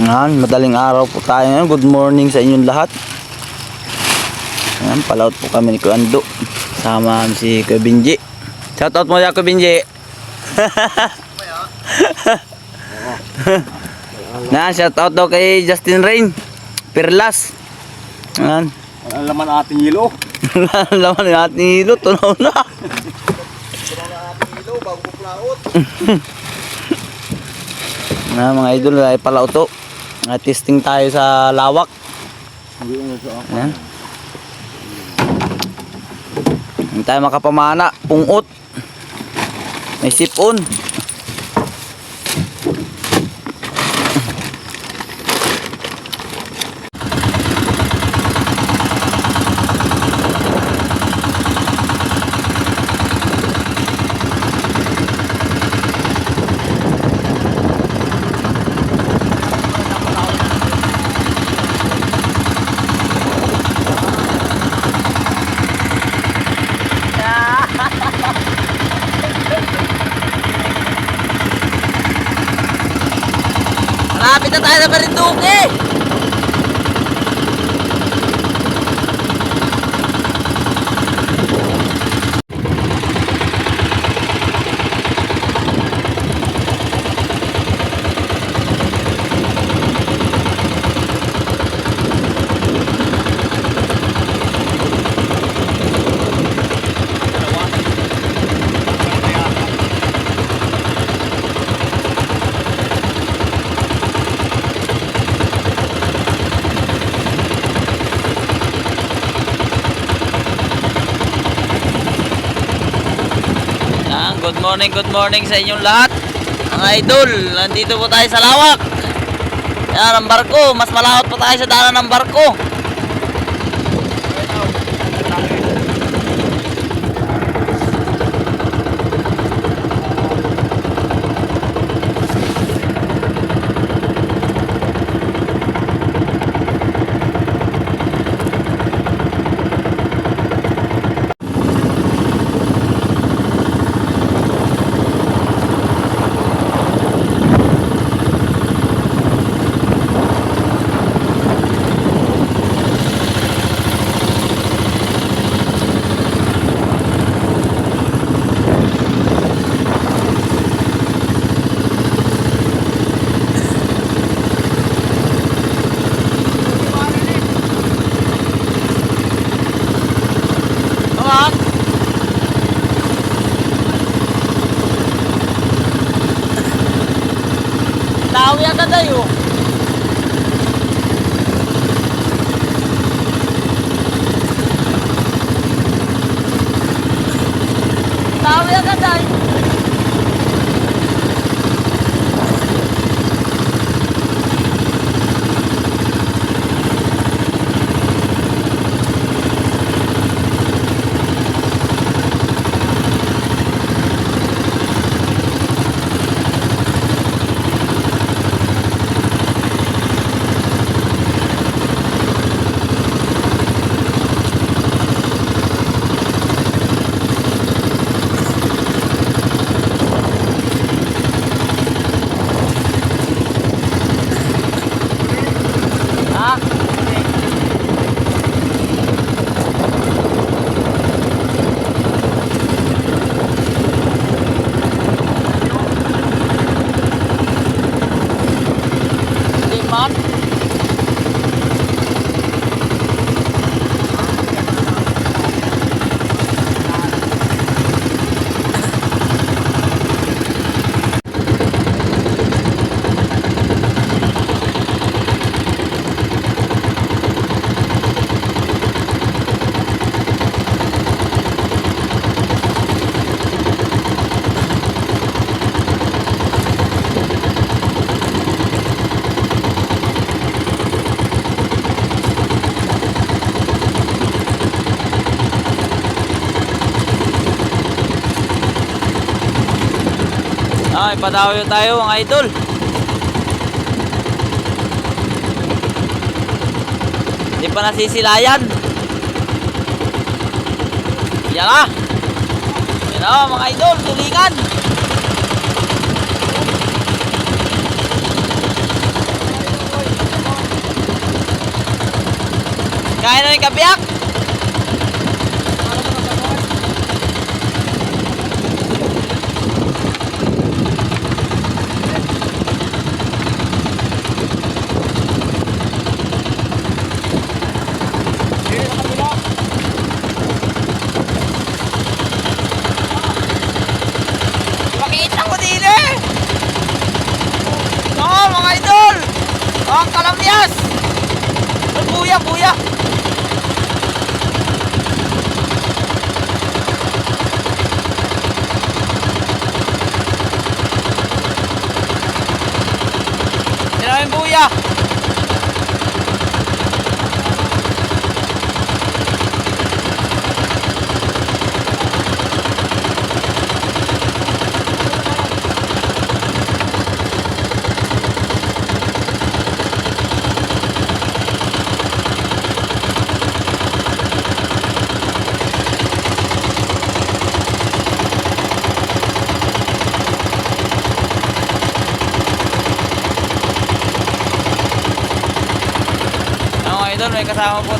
Yan, madaling araw po tayo ngayon. Good morning sa inyong lahat. Yan, palaut po kami ni Kuya Ando. Sama si Kuya Binji. Shoutout mo ya Kuya Binji. Yan, shoutout daw kay Justin Rain. Perlas. Yan. Ang laman ating hilo. Laman ng ating hilo, tunaw na. Hilo bago puplaot. Na mga idol, ay palaut Ah, testing tayo sa lawak. Hindi mo sa ako. Yan. Hindi tayo makapamana. Pungot. May sipon. Malapit na tayo sa Marinduque! Yan, good morning, good morning sa inyong lahat. Mga idol, nandito po tayo sa lawak. Yan ang barko, mas malawat po tayo sa daanan ng barko. 我要在这里 Padayo tayo mga idol. Hindi pa nasisilayan. Yan na. Yan na mga idol, tulingan. Kain na ng kapiak.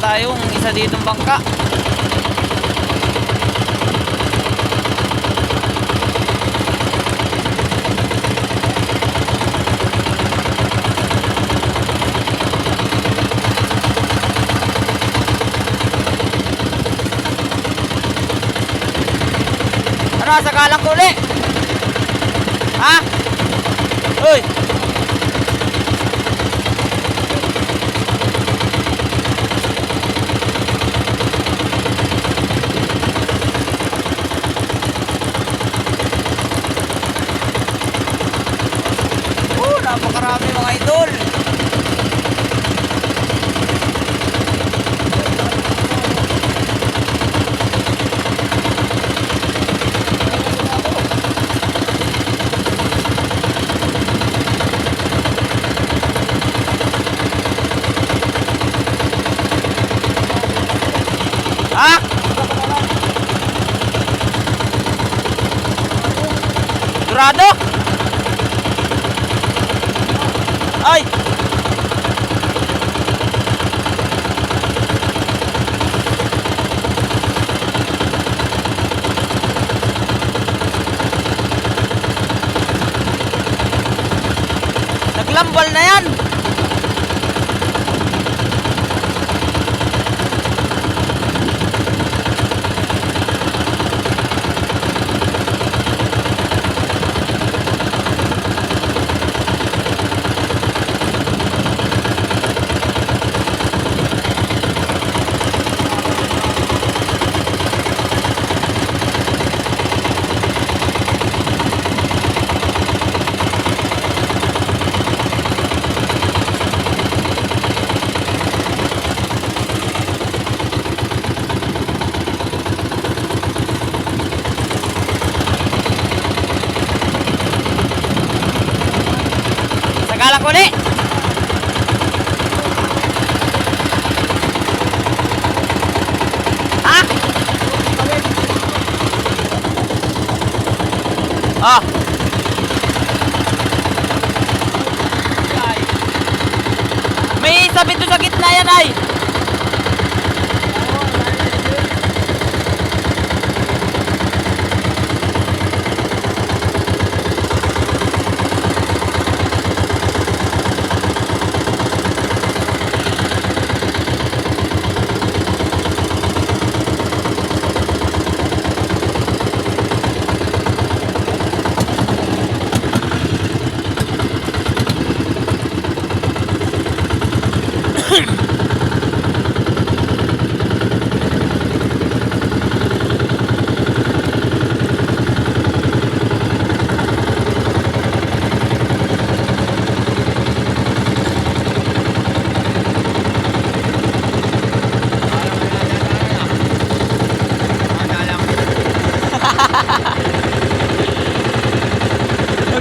Tayong isa ditong bangka. Ano, sa kalang kuli? Ha? Uy! Oh, napakarami mga idol. Ha? Durado? Ay!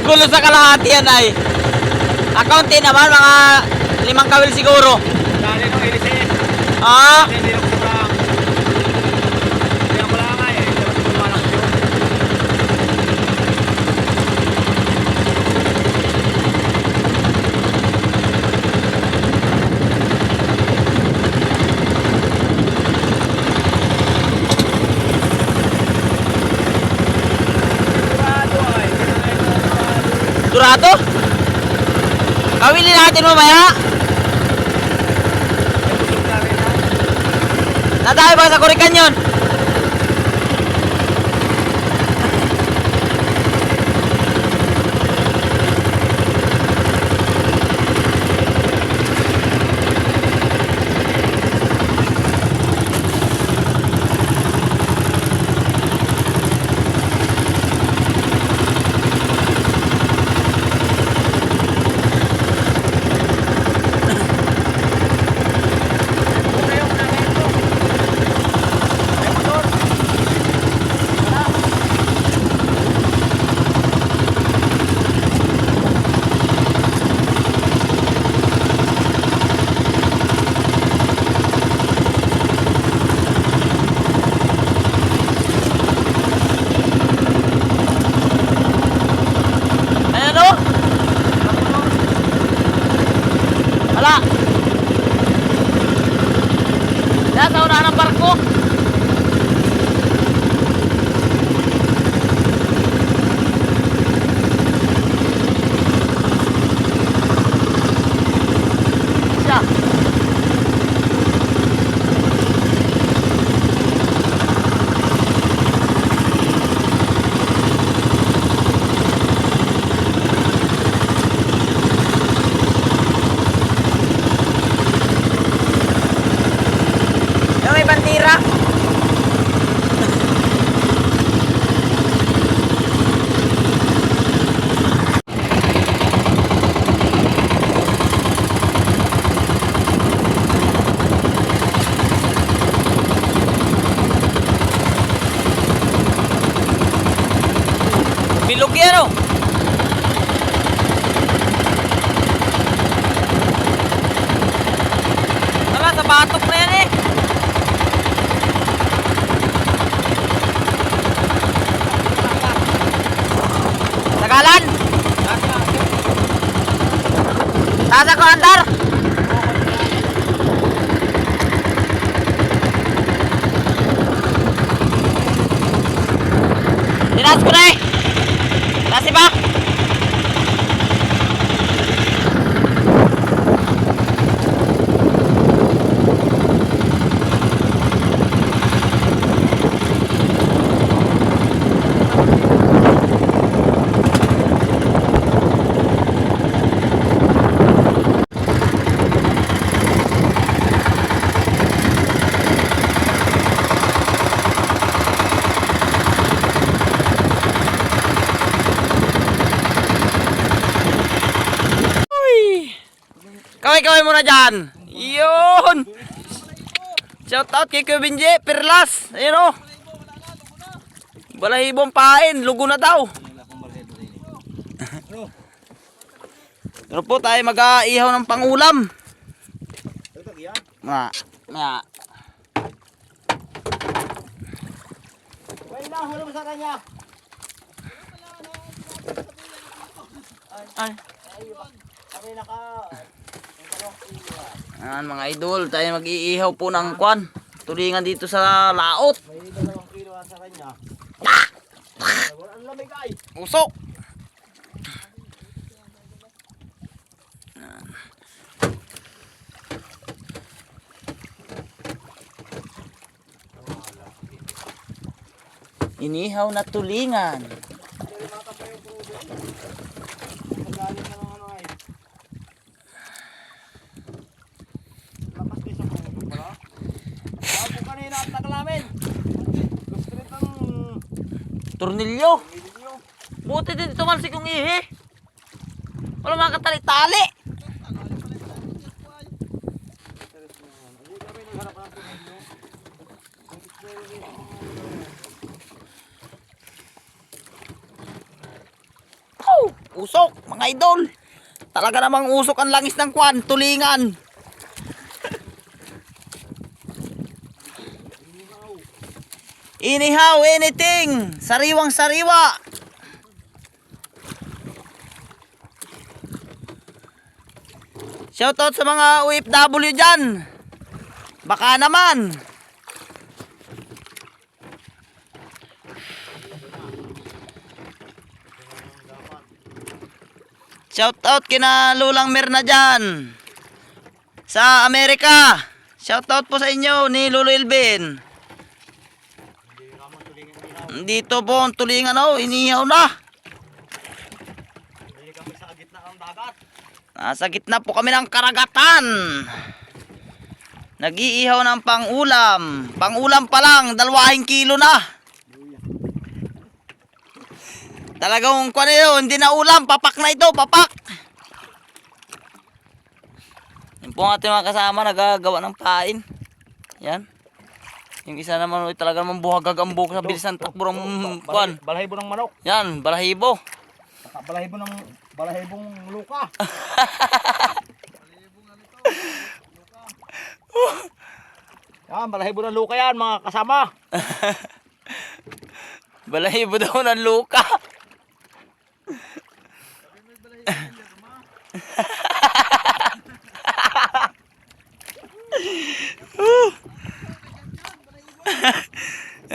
Gulo sa kalahati yan ay. Akaunti naman, mga limang kawil siguro. Dali nung ilisin. Ah, Hindi na kurang. Kaya wala nga eh. Dapat kumalang yun. Durado? Kawili natin mamaya. Nadaya ba sa kurikan yun? Nasa unahan ng barko. Siya. Yung may bandira. Bilog yan oh. Wala, sa batok na yan eh. Tagalan! Tasa ko andar! Tinas ko na eh! Nasi ba? Uy! Muna dyan! Yun! Shout out kay Kuya Benji, Perlas! Ayun o! Balahibong pain, lugo na daw! Pero po tayo mag-iihaw ng pangulam. Mga, mga, Wala na, huli mo sa kanya. ay, Kami naka... ayan mga idol, tayo mag-iihaw po ng kwan. Tulingan dito sa laot. May dalawang kilo sa kanya. Ang lamig ay. Usok! Inihaw na tulingan. Magaling na ng ano ay. Lakas din sa puso pala. Bago kanina at naglamin. Gusto rin ng Tornilyo. Buti din tumalsik yung ihi. Wala mga katali-tali. Oh, usok, mga idol. Talaga namang usok ang langis ng kwan, tulingan. Inihaw, anything. Sariwang sariwa. Shoutout sa mga OFW dyan. Baka naman. Shout out kina Lulang Mirna dyan. Sa Amerika. Shout out po sa inyo ni Lolo Ilvin. Dito po ang tulingan oh, inihaw na. Hindi kami sa gitna ng dagat. Nasa gitna po kami ng karagatan. Nag-iihaw ng pang-ulam. Pang-ulam pa lang, dalawahing kilo na. Talagang kung ano yun, hindi na ulam, papak na ito, papak. Yung po ang ating mga kasama, nagagawa ng pain. Yan. Yung isa naman, uy, talaga naman buhagag ang buhok sa bilis ng takbo ng kwan. Balahibo ng manok. Yan, balahibo. Saka balahibo ng balahibong luka. Yan, balahibo ng luka yan mga kasama. Balahibo daw ng luka.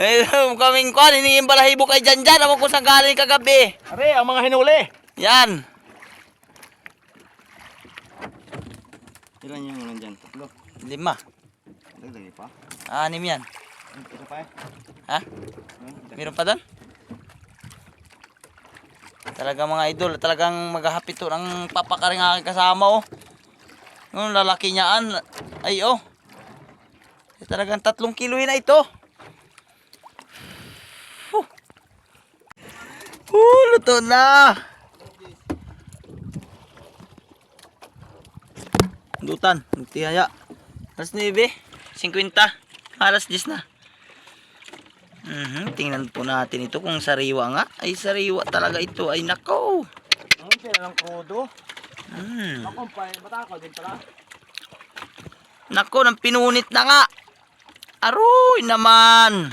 Eh, kaming kwan, hiningin balahibo kay Jan Jan. Ako kung saan galing kagabi. Are, ang mga hinuli. Yan. Ilan yung nandyan? Tatlo. Lima. Dagdagi pa. Anim yan. Ito pa eh. Ha? Meron pa doon? Talagang mga idol, talagang maghahapit to ng papakaring aking kasama oh. Yung lalaki niyaan, ay oh. Talagang tatlong kilo na ito. Uh, luto na. Lutan, tihaya. Alas 9, 50. Alas 10 na. Mhm, tingnan po natin ito kung sariwa nga. Ay sariwa talaga ito. Ay nako. Ang pila ng krudo. Hmm. Ako, pa, matakaw din pala. Nako, nang pinunit na nga. Aroy naman.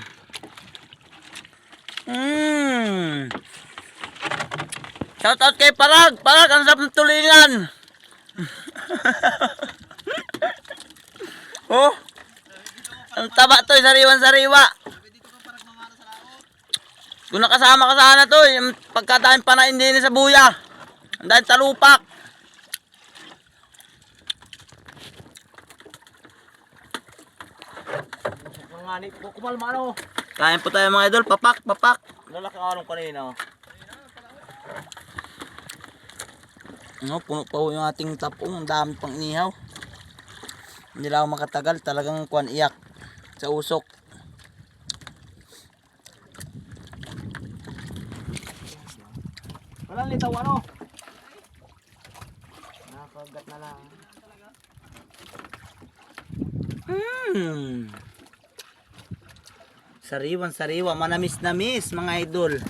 Hmm. Shout out kay Parag. Parag, ang sarap ng tulingan. oh. Ang taba to, sariwan sariwa. Kung nakasama ka sana to, yung pagkatayin pa na hindi sa buya. Ang dahil talupak. Kumalma ano. Kain po tayo mga idol. Papak, papak. Lalaki ang anong kanina. oh. No, puno pa ho yung ating tapong. Ang dami pang inihaw. Hindi lang makatagal. Talagang kuan iyak sa usok. Walang litaw ano. Nakagat na lang. Hmm. Sariwan sariwa. Manamis namis mga idol.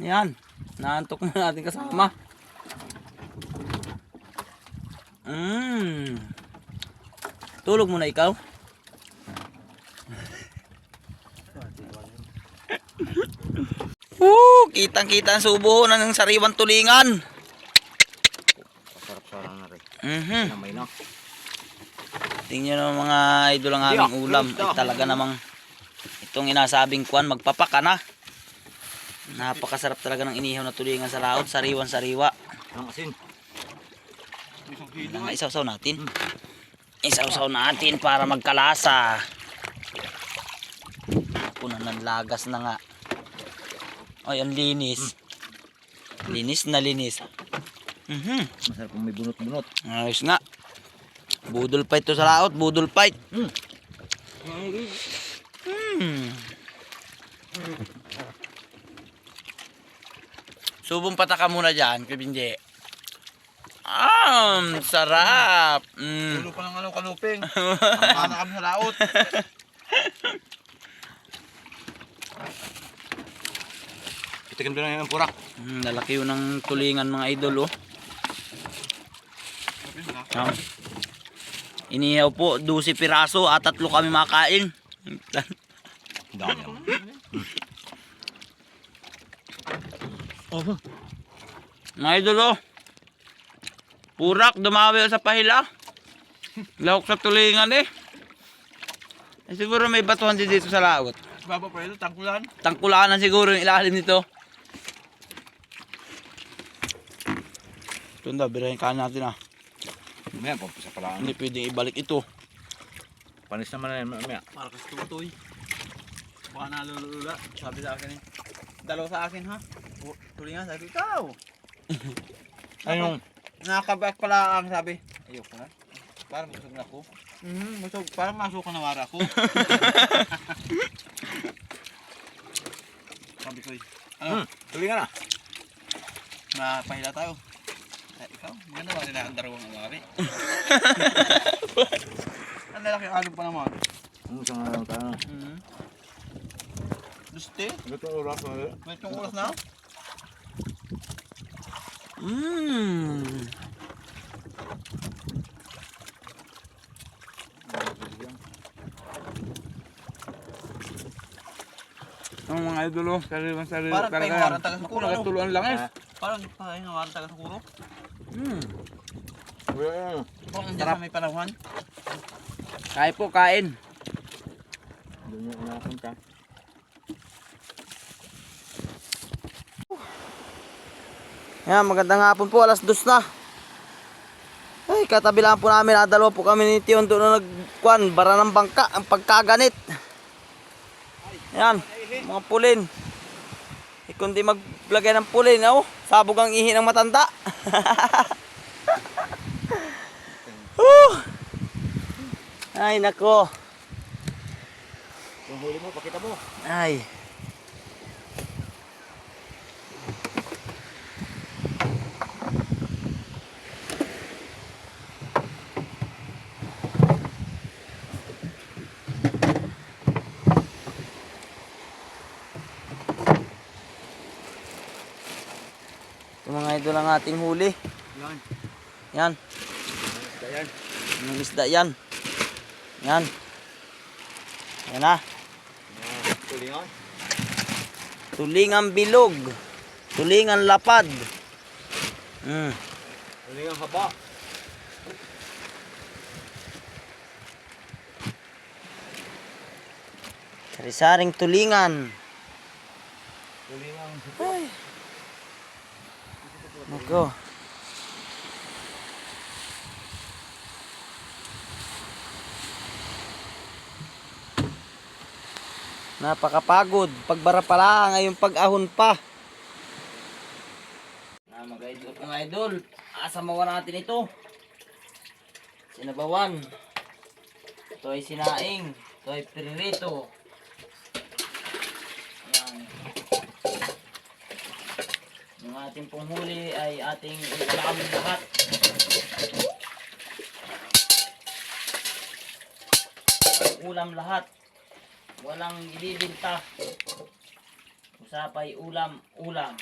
Yan. Naantok na natin kasama. Hmm. Tulog muna ikaw. Woo! Kitang-kita ang subo ng sariwan tulingan. Sarap-sarap na rin. Mhm. Na. Tingnan nyo mga idol ang aming ulam. Ay, talaga namang itong inasabing kuan magpapaka na. Napakasarap talaga ng inihaw na tulingan sa laot, sariwan sariwa. Ang asin. Yan nga isaw-saw natin. Isaw-saw natin para magkalasa. Puno ng lagas na nga. Ay, ang linis. Linis na linis. Mhm. Masarap kung may bunot-bunot. Ayos nga. Budol fight to sa laot, budol fight. Mm. Hmm. Subong pataka muna dyan, Kabindi. Ah, sarap. Mm. Tulo pa ng ano, kanuping. Ang kami sa laot. Itikim doon na yung purak. Mm, lalaki yun ng tulingan mga idol, oh. Ah. Inihaw po, 12 piraso at tatlo kami makain. Dami. Oh. Mga idol, oh. Purak, dumawi sa pahila. Lahok sa tulingan, eh. eh siguro may batuhan din dito sa laot. baba pa ito, tangkulan. Tangkulanan siguro yung ilalim nito. Tunda, birahin ka natin ah. Mamaya, pampisa pala. Hindi pwedeng ibalik ito. Panis naman na yan, mamaya. Para kasi tutoy. Baka nalulula. Sabi sa akin eh. Dalaw sa akin ha. Nga sabi, ikaw. Ayun. Nakakabak pala ang sabi. Ayoko na. Parang busog na ako. Mhm, busog. Parang masok na wara ko. sabi ko eh. Ano? Hmm, tuloy ka na. Mapahila tayo. Eh, ikaw, maganda ba nila ang darawang awari? Ang lalaki ang alog pa naman. Ano sa nga tayo? Mhm. Duste? Gatong oras na itong oras na? Mmm. Ang mga idol oh, sariwang sariwa Parang talaga. pahinga warang taga Sukuro, nagatuluan lang eh. Parang pahinga nga taga siguro. Mm. Kuya, ano? Kung nandiyan sa may panahon. Kain po, kain. Doon yung inapunta. Yan, magandang hapon po, alas dos na. Ay, katabi lang po namin, ah, dalawa po kami ni Tion doon na nagkuhan, bara ng bangka, ang pagkaganit. Yan, mga pulin. Eh, kundi maglagay ng pulin, oh, sabog ang ihi ng matanda. Ay, nako. Yung huli mo, pakita mo. Ay. Idol ang ating huli. Yan. Yan. Yan. Yung isda yan. Yan. Yan na. Tulingan. Tulingan bilog. Tulingan lapad. Mm. Tulingan haba. Sari-saring. Tulingan. Nako. Napakapagod. Pagbara pa lang, ngayong pag-ahon pa. Na mga idol, mga idol, asa mawa natin ito. Sinabawan. Ito ay sinaing. Ito ay pirito. Yan. Yung ating pong huli ay ating ulam lahat. Ulam lahat. Walang ibibinta. Usapay ulam, ulam.